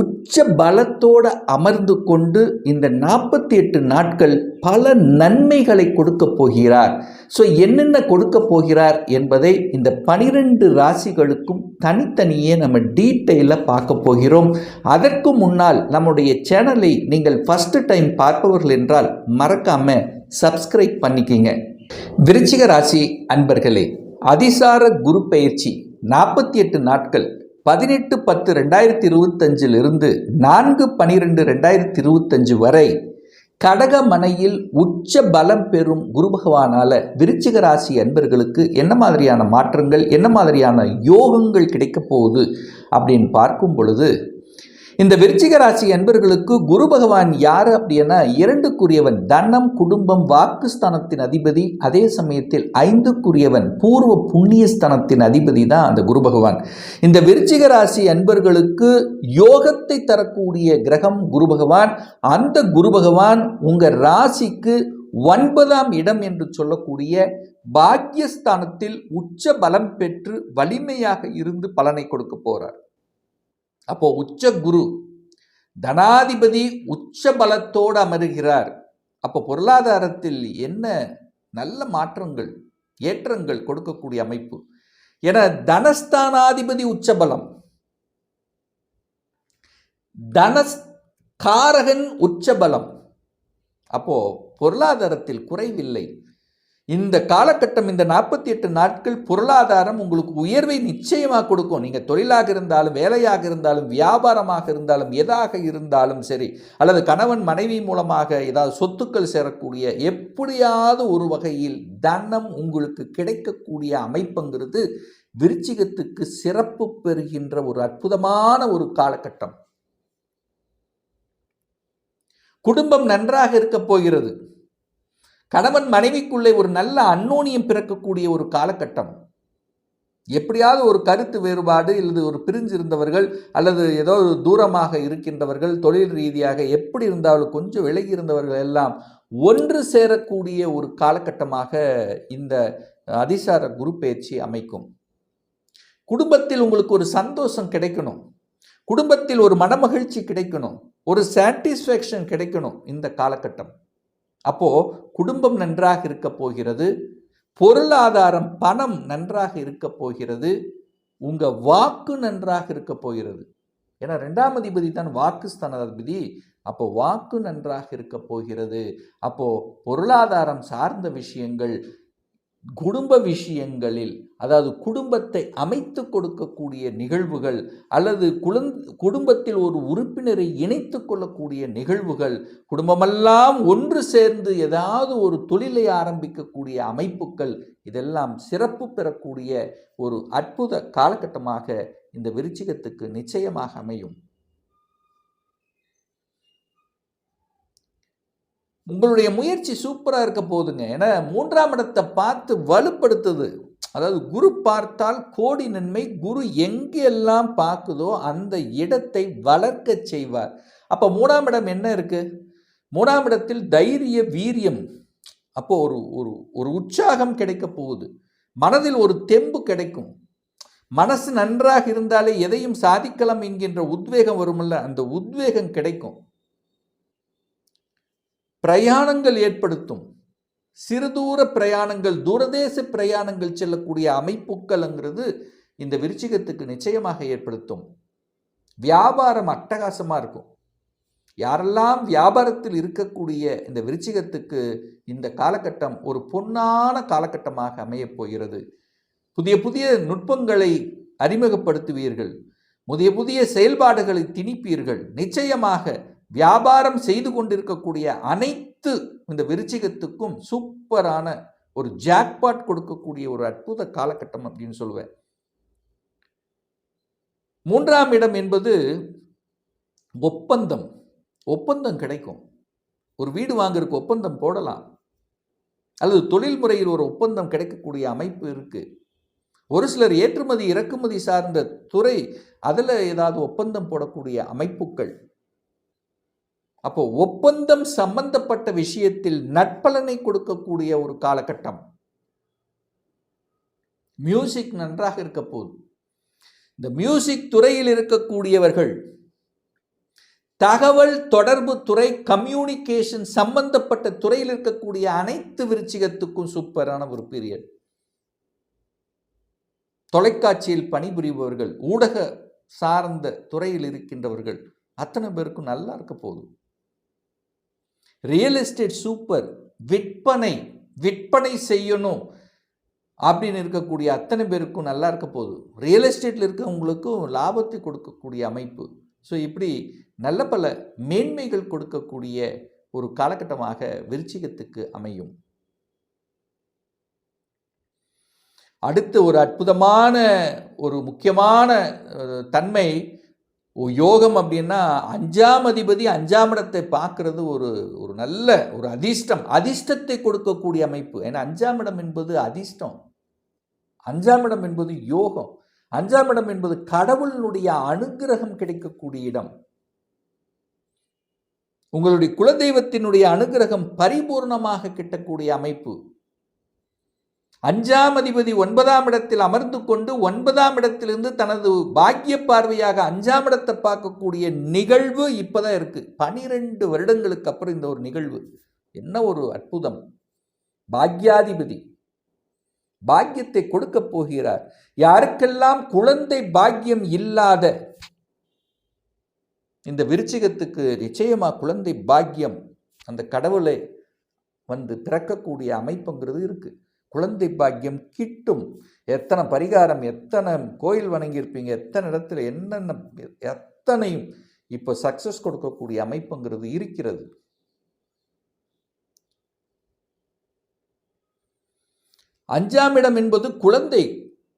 உச்ச பலத்தோடு அமர்ந்து கொண்டு இந்த நாற்பத்தி எட்டு நாட்கள் பல நன்மைகளை கொடுக்க போகிறார். ஸோ என்னென்ன கொடுக்க போகிறார் என்பதை இந்த பனிரெண்டு ராசிகளுக்கும் தனித்தனியே நம்ம டீட்டெயிலாக பார்க்க போகிறோம். அதற்கு முன்னால் நம்முடைய சேனலை நீங்கள் ஃபஸ்ட்டு டைம் பார்ப்பவர்கள் என்றால் மறக்காம சப்ஸ்கிரைப் பண்ணிக்கிங்க. விருச்சிக ராசி அன்பர்களே அதிசார குரு பயிற்சி நாற்பத்தி எட்டு நாட்கள் பதினெட்டு பத்து ரெண்டாயிரத்தி இருபத்தஞ்சிலிருந்து நான்கு பனிரெண்டு ரெண்டாயிரத்தி இருபத்தஞ்சு வரை கடகமனையில் உச்ச பலம் பெறும் குரு பகவானால் விருச்சிக ராசி அன்பர்களுக்கு என்ன மாதிரியான மாற்றங்கள் என்ன மாதிரியான யோகங்கள் கிடைக்கப் போகுது அப்படின்னு பார்க்கும் பொழுது இந்த விருச்சிக ராசி என்பர்களுக்கு குரு பகவான் யார் அப்படின்னா இரண்டுக்குரியவன். தனம் குடும்பம் வாக்குஸ்தானத்தின் அதிபதி. அதே சமயத்தில் ஐந்துக்குரியவன் பூர்வ புண்ணியஸ்தானத்தின் அதிபதி தான் அந்த குரு பகவான். இந்த விருச்சிக ராசி அன்பர்களுக்கு யோகத்தை தரக்கூடிய கிரகம் குரு பகவான். அந்த குரு பகவான் உங்கள் ராசிக்கு ஒன்பதாம் இடம் என்று சொல்லக்கூடிய பாக்கியஸ்தானத்தில் உச்ச பலம் பெற்று வலிமையாக இருந்து பலனை கொடுக்க போகிறார் அப்போ உச்ச குரு தனாதிபதி உச்ச பலத்தோடு அமருகிறார். அப்போ பொருளாதாரத்தில் என்ன நல்ல மாற்றங்கள் ஏற்றங்கள் கொடுக்கக்கூடிய அமைப்பு? என தனஸ்தானாதிபதி உச்சபலம் தனஸ் காரகன் உச்சபலம் அப்போ பொருளாதாரத்தில் குறைவில்லை. இந்த காலகட்டம் இந்த நாற்பத்தி எட்டு நாட்கள் பொருளாதாரம் உங்களுக்கு உயர்வை நிச்சயமாக கொடுக்கும். நீங்கள் தொழிலாக இருந்தாலும் வேலையாக இருந்தாலும் வியாபாரமாக இருந்தாலும் எதாக இருந்தாலும் சரி அல்லது கணவன் மனைவி மூலமாக ஏதாவது சொத்துக்கள் சேரக்கூடிய எப்படியாவது ஒரு வகையில் தனம் உங்களுக்கு கிடைக்கக்கூடிய அமைப்புங்கிறது விருச்சிகத்துக்கு சிறப்பு பெறுகின்ற ஒரு அற்புதமான ஒரு காலகட்டம். குடும்பம் நன்றாக இருக்கப் போகிறது. கணவன் மனைவிக்குள்ளே ஒரு நல்ல அன்னோனியம் பிறக்கக்கூடிய ஒரு காலகட்டம். எப்படியாவது ஒரு கருத்து வேறுபாடு அல்லது ஒரு பிரிஞ்சிருந்தவர்கள் அல்லது ஏதோ தூரமாக இருக்கின்றவர்கள் தொழில் ரீதியாக எப்படி இருந்தாலும் கொஞ்சம் விலகி இருந்தவர்கள் எல்லாம் ஒன்று சேரக்கூடிய ஒரு காலகட்டமாக இந்த அதிசார குரு பயிற்சி அமைக்கும். குடும்பத்தில் உங்களுக்கு ஒரு சந்தோஷம் கிடைக்கணும். குடும்பத்தில் ஒரு மனமகிழ்ச்சி கிடைக்கணும். ஒரு சாட்டிஸ்ஃபேக்ஷன் கிடைக்கணும் இந்த காலகட்டம். அப்போ குடும்பம் நன்றாக இருக்க போகிறது பொருளாதாரம் பணம் நன்றாக இருக்க போகிறது உங்க வாக்கு நன்றாக இருக்க போகிறது. ஏன்னா ரெண்டாம் அதிபதி தான் வாக்கு ஸ்தானாதிபதி. அப்போ வாக்கு நன்றாக இருக்க போகிறது. அப்போ பொருளாதாரம் சார்ந்த விஷயங்கள் குடும்ப விஷயங்களில் அதாவது குடும்பத்தை அமைத்து கொடுக்கக்கூடிய நிகழ்வுகள் அல்லது குழந் குடும்பத்தில் ஒரு உறுப்பினரை இணைத்து கொள்ளக்கூடிய நிகழ்வுகள் குடும்பமெல்லாம் ஒன்று சேர்ந்து ஏதாவது ஒரு தொழிலை ஆரம்பிக்கக்கூடிய அமைப்புகள் இதெல்லாம் சிறப்பு பெறக்கூடிய ஒரு அற்புத காலகட்டமாக இந்த விருச்சிகத்துக்கு நிச்சயமாக அமையும். உங்களுடைய முயற்சி சூப்பராக இருக்க போதுங்க. ஏன்னா மூன்றாம் இடத்தை பார்த்து வலுப்படுத்துது. அதாவது குரு பார்த்தால் கோடி நன்மை குரு எங்கெல்லாம் பார்க்குதோ அந்த இடத்தை வளர்க்க செய்வார். அப்போ மூணாம் இடம் என்ன இருக்குது மூணாம் இடத்தில் தைரிய வீரியம். அப்போ ஒரு ஒரு ஒரு உற்சாகம் கிடைக்க போகுது. மனதில் ஒரு தெம்பு கிடைக்கும். மனசு நன்றாக இருந்தாலே எதையும் சாதிக்கலாம் என்கின்ற உத்வேகம் வருமல்ல அந்த உத்வேகம் கிடைக்கும். பிரயாணங்கள் ஏற்படுத்தும். சிறுதூர பிரயாணங்கள் தூரதேச பிரயாணங்கள் செல்லக்கூடிய அமைப்புகள்ங்கிறது இந்த விருச்சிகத்துக்கு நிச்சயமாக ஏற்படுத்தும். வியாபாரம் அட்டகாசமாக இருக்கும். யாரெல்லாம் வியாபாரத்தில் இருக்கக்கூடிய இந்த விருச்சிகத்துக்கு இந்த காலகட்டம் ஒரு பொன்னான காலகட்டமாக அமையப் போகிறது. புதிய புதிய நுட்பங்களை அறிமுகப்படுத்துவீர்கள். புதிய புதிய செயல்பாடுகளை திணிப்பீர்கள். நிச்சயமாக வியாபாரம் செய்து கொண்டிருக்கக்கூடிய அனைத்து இந்த விருச்சிகத்துக்கும் சூப்பரான ஒரு ஜாக்பாட் கொடுக்கக்கூடிய ஒரு அற்புத காலகட்டம் அப்படின்னு சொல்லுவேன். மூன்றாம் இடம் என்பது ஒப்பந்தம். ஒப்பந்தம் கிடைக்கும். ஒரு வீடு வாங்குறதுக்கு ஒப்பந்தம் போடலாம். அல்லது தொழில் முறையில் ஒரு ஒப்பந்தம் கிடைக்கக்கூடிய அமைப்பு இருக்குது ஒரு சிலர் ஏற்றுமதி இறக்குமதி சார்ந்த துறை அதில் ஏதாவது ஒப்பந்தம் போடக்கூடிய அமைப்புகள். அப்போ ஒப்பந்தம் சம்பந்தப்பட்ட விஷயத்தில் நட்பலனை கொடுக்கக்கூடிய ஒரு காலகட்டம். மியூசிக் நன்றாக இருக்க போகுது. இந்த மியூசிக் துறையில் இருக்கக்கூடியவர்கள் தகவல் தொடர்பு துறை கம்யூனிகேஷன் சம்பந்தப்பட்ட துறையில் இருக்கக்கூடிய அனைத்து விருச்சிகத்துக்கும் சூப்பரான ஒரு பீரியட் தொலைக்காட்சியில் பணிபுரிபவர்கள் ஊடக சார்ந்த துறையில் இருக்கின்றவர்கள் அத்தனை பேருக்கும் நல்லா இருக்க போதும் ரியல் எஸ்டேட் சூப்பர் விற்பனை விற்பனை செய்யணும் அப்படின்னு இருக்கக்கூடிய அத்தனை பேருக்கும் நல்லா இருக்க போகுது. ரியல் எஸ்டேட்டில் இருக்கவங்களுக்கும் லாபத்தை கொடுக்கக்கூடிய அமைப்பு. ஸோ இப்படி நல்ல பல மேன்மைகள் கொடுக்கக்கூடிய ஒரு காலகட்டமாக விருச்சிகத்துக்கு அமையும். அடுத்து ஒரு அற்புதமான ஒரு முக்கியமான தன்மை யோகம் அப்படின்னா அஞ்சாம் அதிபதி அஞ்சாம் இடத்தை பார்க்கறது ஒரு ஒரு நல்ல ஒரு அதிர்ஷ்டம். அதிர்ஷ்டத்தை கொடுக்கக்கூடிய அமைப்பு. ஏன்னா அஞ்சாம் இடம் என்பது அதிர்ஷ்டம். அஞ்சாம் இடம் என்பது யோகம். அஞ்சாம் இடம் என்பது கடவுளினுடைய அனுகிரகம் கிடைக்கக்கூடிய இடம். உங்களுடைய குலதெய்வத்தினுடைய அனுகிரகம் பரிபூர்ணமாக கிட்டக்கூடிய அமைப்பு. அஞ்சாம் அதிபதி ஒன்பதாம் இடத்தில் அமர்ந்து கொண்டு ஒன்பதாம் இடத்திலிருந்து தனது பாக்கிய பார்வையாக அஞ்சாம் இடத்தை பார்க்கக்கூடிய நிகழ்வு இப்போதான் இருக்கு. பனிரெண்டு வருடங்களுக்கு அப்புறம் இந்த ஒரு நிகழ்வு. என்ன ஒரு அற்புதம். பாக்யாதிபதி. பாக்கியத்தை கொடுக்க போகிறார். யாருக்கெல்லாம் குழந்தை பாக்கியம் இல்லாத இந்த விருச்சிகத்துக்கு நிச்சயமா குழந்தை பாக்கியம் அந்த கடவுளை வந்து பிறக்கக்கூடிய அமைப்புங்கிறது இருக்குது குழந்தை பாக்கியம் கிட்டும். எத்தனை பரிகாரம் எத்தனை கோயில் வணங்கியிருப்பீங்க எத்தனை இடத்துல என்னென்ன எத்தனையும் இப்போ சக்ஸஸ் கொடுக்கக்கூடிய அமைப்புங்கிறது இருக்கிறது. அஞ்சாம் இடம் என்பது குழந்தை.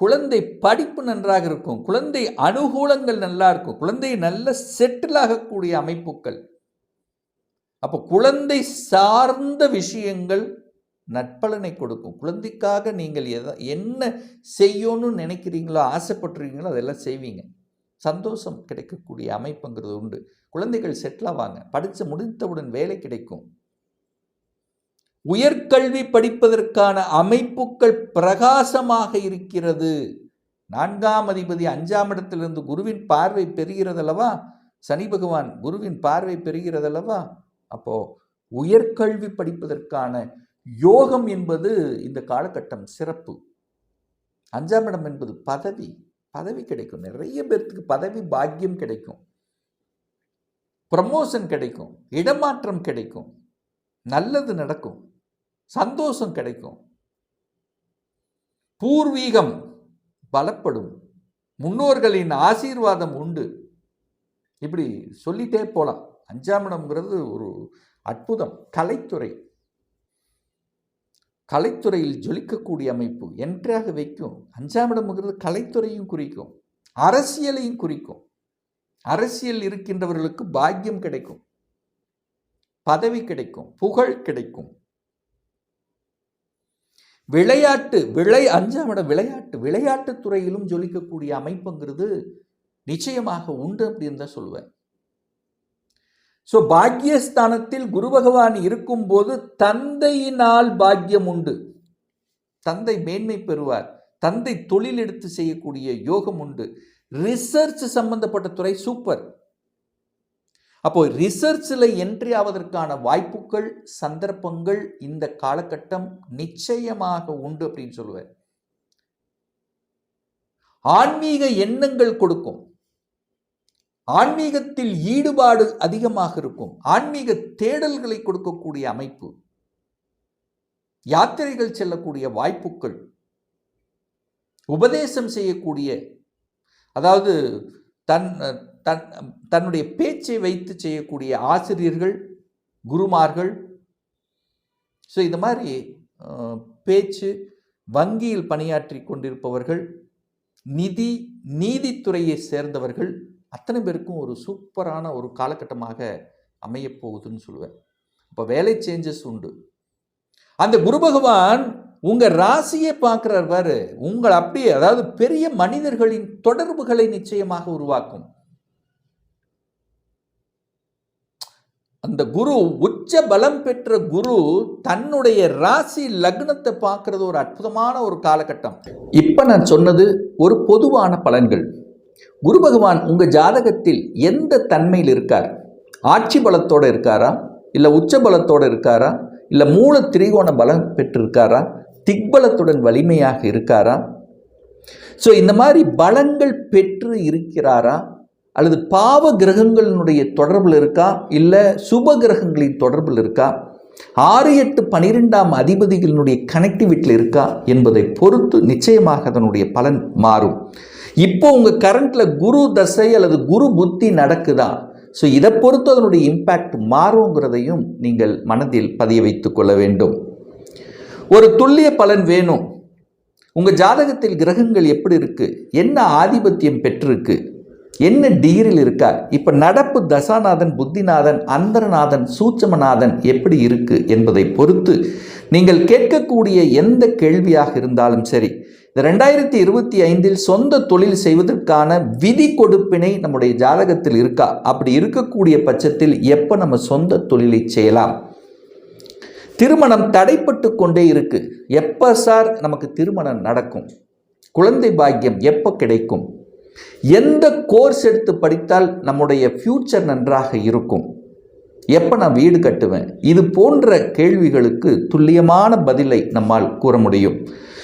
குழந்தை படிப்பு நன்றாக இருக்கும். குழந்தை அனுகூலங்கள் நல்லா இருக்கும். குழந்தை நல்ல செட்டில் ஆகக்கூடிய அமைப்புகள். அப்போ குழந்தை சார்ந்த விஷயங்கள் நட்பலனை கொடுக்கும். குழந்தைக்காக நீங்கள் எதை என்ன செய்யணும்னு நினைக்கிறீங்களோ ஆசைப்பட்டுறீங்களோ அதெல்லாம் செய்வீங்க. சந்தோஷம் கிடைக்கக்கூடிய அமைப்புங்கிறது உண்டு. குழந்தைகள் செட்டில் ஆவாங்க படித்து முடித்தவுடன் வேலை கிடைக்கும். உயர்கல்வி படிப்பதற்கான அமைப்புகள் பிரகாசமாக இருக்கிறது. நான்காம் அதிபதி அஞ்சாம் இடத்திலிருந்து குருவின் பார்வை பெறுகிறதல்லவா சனி பகவான் குருவின் பார்வை பெறுகிறதல்லவா அப்போது உயர்கல்வி படிப்பதற்கான யோகம் என்பது இந்த காலகட்டம் சிறப்பு. அஞ்சாம் இடம் என்பது பதவி. பதவி கிடைக்கும். நிறைய பேர்த்துக்கு பதவி பாக்கியம் கிடைக்கும். ப்ரமோஷன் கிடைக்கும். இடமாற்றம் கிடைக்கும். நல்லது நடக்கும். சந்தோஷம் கிடைக்கும். பூர்வீகம் பலப்படும். முன்னோர்களின் ஆசீர்வாதம் உண்டு. இப்படி சொல்லிட்டே போகலாம் அஞ்சாம் இடம்ங்கிறது ஒரு அற்புதம். கலைத்துறை. கலைத்துறையில் ஜொலிக்கக்கூடிய அமைப்பு என்றாக வைக்கும். அஞ்சாம் இடம்ங்கிறது கலைத்துறையும் குறிக்கும். அரசியலையும் குறிக்கும். அரசியல் இருக்கின்றவர்களுக்கு பாக்கியம் கிடைக்கும். பதவி கிடைக்கும். புகழ் கிடைக்கும். விளையாட்டு விளை அஞ்சாம் இடம் விளையாட்டு. விளையாட்டுத் துறையிலும் ஜொலிக்கக்கூடிய அமைப்புங்கிறது நிச்சயமாக உண்டு அப்படின்னு தான் சொல்லுவேன் ஸோ பாக்யஸ்தானத்தில் குரு பகவான் இருக்கும்போது தந்தையினால் பாக்கியம் உண்டு. தந்தை மேன்மை பெறுவார். தந்தை தொழில் எடுத்து செய்யக்கூடிய யோகம் உண்டு. ரிசர்ச் சம்பந்தப்பட்ட துறை சூப்பர் அப்போ ரிசர்ச்சில் என்ட்ரி ஆவதற்கான வாய்ப்புகள் சந்தர்ப்பங்கள் இந்த காலகட்டம் நிச்சயமாக உண்டு அப்படின்னு சொல்லுவேன் ஆன்மீக எண்ணங்கள் கொடுக்கும். ஆன்மீகத்தில் ஈடுபாடு அதிகமாக இருக்கும். ஆன்மீக தேடல்களை கொடுக்கக்கூடிய அமைப்பு. யாத்திரைகள் செல்லக்கூடிய வாய்ப்புகள். உபதேசம் செய்யக்கூடிய அதாவது தன் தன் தன்னுடைய பேச்சை வைத்து செய்யக்கூடிய ஆசிரியர்கள் குருமார்கள். ஸோ இந்த மாதிரி பேச்சு வங்கியில் பணியாற்றி கொண்டிருப்பவர்கள் நிதி நீதித்துறையை சேர்ந்தவர்கள் அத்தனை பேருக்கும் ஒரு சூப்பரான ஒரு காலகட்டமாக அமையப்போகுதுன்னு சொல்லுவேன். இப்போ வேலை சேஞ்சஸ் உண்டு. அந்த குரு பகவான் உங்கள் ராசியை பார்க்குறார் பாரு. உங்கள் அப்படியே அதாவது பெரிய மனிதர்களின் தொடர்புகளை நிச்சயமாக உருவாக்கும். அந்த குரு உச்ச பலம் பெற்ற குரு தன்னுடைய ராசி லக்னத்தை பார்க்கறது ஒரு அற்புதமான ஒரு காலகட்டம். இப்போ நான் சொன்னது ஒரு பொதுவான பலன்கள். குரு பகவான் உங்கள் ஜாதகத்தில் எந்த தன்மையில் இருக்கார்? ஆட்சி பலத்தோடு இருக்காரா? இல்லை உச்ச பலத்தோடு இருக்காரா? இல்லை மூல திரிகோண பலம் பெற்றிருக்காரா? திக்பலத்துடன் வலிமையாக இருக்காரா? ஸோ இந்த மாதிரி பலங்கள் பெற்று இருக்கிறாரா? அல்லது பாவ கிரகங்களினுடைய தொடர்பில் இருக்கா? இல்லை சுப கிரகங்களின் தொடர்பில் இருக்கா? ஆறு எட்டு பனிரெண்டாம் அதிபதிகளினுடைய கனெக்டிவிட்டியில் இருக்கா? என்பதை பொறுத்து நிச்சயமாக அதனுடைய பலன் மாறும். இப்போ உங்கள் கரண்ட்டில் குரு தசை அல்லது குரு புத்தி நடக்குதா? ஸோ இதை பொறுத்து அதனுடைய இம்பேக்ட் மாறுங்கிறதையும் நீங்கள் மனதில் பதிய வைத்து கொள்ள வேண்டும். ஒரு துல்லிய பலன் வேணும். உங்கள் ஜாதகத்தில் கிரகங்கள் எப்படி இருக்குது என்ன ஆதிபத்தியம் பெற்றிருக்கு? என்ன டிகிரியில் இருக்கா? இப்போ நடப்பு தசாநாதன் புத்திநாதன் அந்தரநாதன் சூட்சமநாதன் எப்படி இருக்குது என்பதை பொறுத்து நீங்கள் கேட்கக்கூடிய எந்த கேள்வியாக இருந்தாலும் சரி இந்த ரெண்டாயிரத்தி இருபத்தி ஐந்தில் சொந்த தொழில் செய்வதற்கான விதி கொடுப்பினை நம்முடைய ஜாதகத்தில் இருக்கா? அப்படி இருக்கக்கூடிய பட்சத்தில் எப்போ நம்ம சொந்த தொழிலை செய்யலாம்? திருமணம் தடைப்பட்டு கொண்டே இருக்கு. எப்போ சார் நமக்கு திருமணம் நடக்கும்? குழந்தை பாக்கியம் எப்போ கிடைக்கும்? எந்த கோர்ஸ் எடுத்து படித்தால் நம்முடைய ஃப்யூச்சர் நன்றாக இருக்கும்? எப்போ நான் வீடு கட்டுவேன்? இது போன்ற கேள்விகளுக்கு துல்லியமான பதிலை நம்மால் கூற முடியும்.